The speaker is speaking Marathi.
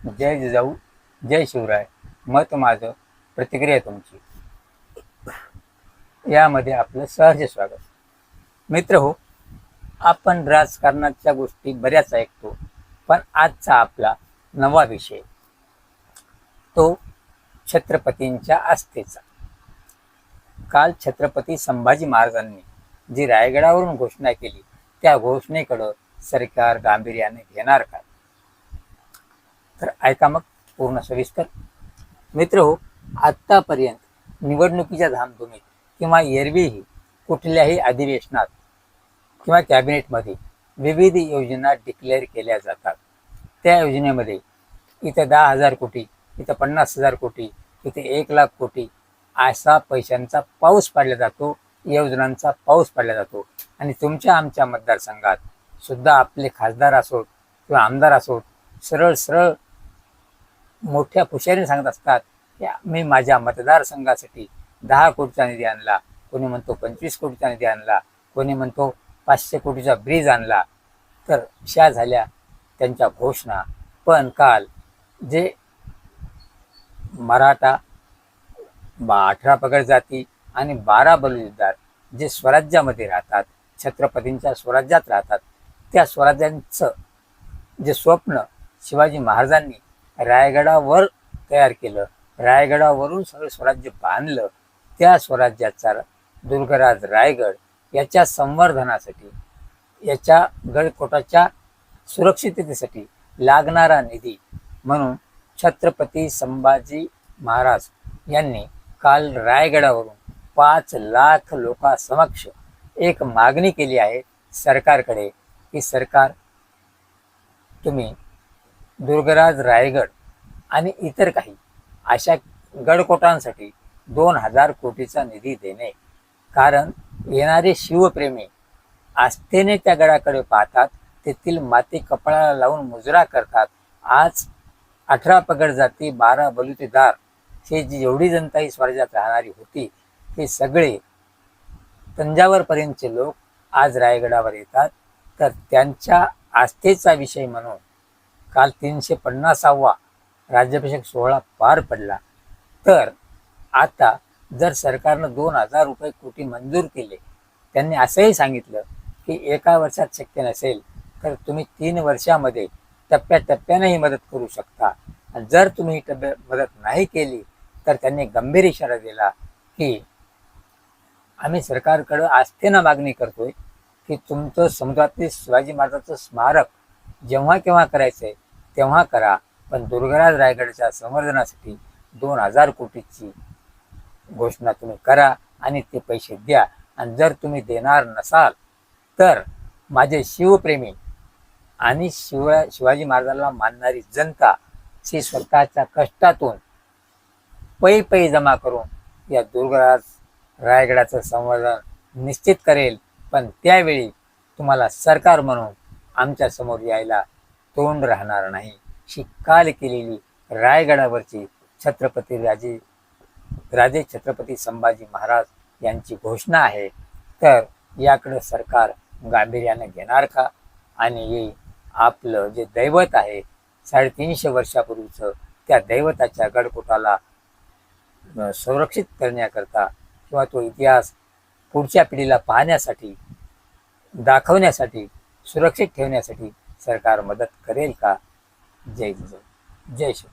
जय जिजाऊ जय शिवराय. मत माझं प्रतिक्रिया तुमची. यामध्ये आपलं सहर्ष स्वागत. मित्र हो आपण राजकारणाच्या गोष्टी बऱ्याच ऐकतो पण आजचा आपला नवा विषय तो छत्रपतींच्या आस्थेचा. काल छत्रपती संभाजी महाराजांनी जी रायगडावरून घोषणा केली त्या घोषणेकडं सरकार गांभीर्याने घेणार काय तर ऐका मग पूर्ण सविस्तर. मित्र हो आत्तापर्यंत निवडणुकीच्या धामधुमीत किंवा एरवीही कुठल्याही अधिवेशनात किंवा कॅबिनेटमध्ये विविध योजना डिक्लेअर केल्या जातात. त्या योजनेमध्ये इथं दहा हजार कोटी इथं पन्नास हजार कोटी इथे एक लाख कोटी असा पैशांचा पाऊस पाडला जातो योजनांचा पाऊस पाडला जातो. आणि तुमच्या आमच्या मतदारसंघात सुद्धा आपले खासदार असोत किंवा आमदार असोत सरळ सरळ मोठ्या हुशारीने सांगत असतात की मी माझ्या मतदारसंघासाठी दहा कोटीचा निधी आणला कोणी म्हणतो पंचवीस कोटीचा निधी आणला कोणी म्हणतो पाचशे कोटीचा ब्रिज आणला तर अशा झाल्या त्यांच्या घोषणा. पण काल जे मराठा बा अठरा पगड जाती आणि बारा बलुजदार जे स्वराज्यामध्ये राहतात छत्रपतींच्या स्वराज्यात राहतात त्या स्वराज्यांचं जे स्वप्न शिवाजी महाराजांनी रायगडावर तयार केलं. रायगडावरून सगळं स्वराज्य बांधलं. त्या स्वराज्याचा दुर्गराज रायगड याच्या संवर्धनासाठी याच्या गडकोटाच्या सुरक्षिततेसाठी लागणारा निधी म्हणून छत्रपती संभाजी महाराज यांनी काल रायगडावरून पाच लाख लोकांसमक्ष एक मागणी केली आहे सरकारकडे की सरकार तुम्ही दुर्गराज रायगड आणि इतर काही अशा गडकोटांसाठी दोन हजार कोटीचा निधी देणे. कारण येणारे शिवप्रेमी आस्थेने त्या गडाकडे पाहतात तेथील माती कपाळाला लावून मुजरा करतात. आज अठरा पगड जाती बारा बलुतेदार. हे जी एवढी जनता ही स्वराज्यात राहणारी होती ते सगळे तंजावरपर्यंतचे लोक आज रायगडावर येतात. तर त्यांच्या आस्थेचा विषय म्हणून काल तीनशे पन्नासावा राज्याभिषेक सोहळा पार पडला. तर आता जर सरकारनं दोन हजार रुपये कोटी मंजूर केले त्यांनी असंही सांगितलं की एका वर्षात शक्य नसेल तर तुम्ही तीन वर्षामध्ये टप्प्याटप्प्याने ही मदत करू शकता. आणि जर तुम्ही ही टप्प्या मदत नाही केली तर त्यांनी गंभीर इशारा दिला की आम्ही सरकारकडं आस्थेनं मागणी करतोय की तुमचं समुद्रातील शिवाजी महाराजांचं स्मारक जेव्हा केव्हा करायचं आहे तेव्हा करा. पण दुर्गराज रायगडच्या संवर्धनासाठी दोन हजार कोटीची घोषणा तुम्ही करा आणि ते पैसे द्या. आणि जर तुम्ही देणार नसाल तर माझे शिवप्रेमी आणि शिव शिवाजी महाराजांना मानणारी जनता ही स्वतःच्या कष्टातून पै पै जमा करून या दुर्गराज रायगडाचं संवर्धन निश्चित करेल. पण त्यावेळी तुम्हाला सरकार म्हणून आमच्यासमोर यायला तोंड राहणार नाही? ही काल केलेली रायगडावरची छत्रपती राजे राजे छत्रपती संभाजी महाराज यांची घोषणा आहे तर याकडं सरकार गांभीर्यानं घेणार का? आणि हे आपलं जे दैवत आहे साडेतीनशे वर्षापूर्वीचं त्या दैवताच्या गडकोटाला संरक्षित करण्याकरता किंवा तो इतिहास पुढच्या पिढीला पाहण्यासाठी दाखवण्यासाठी सुरक्षित ठेवण्यासाठी सरकार मदत करेल का? जय जय जय शिव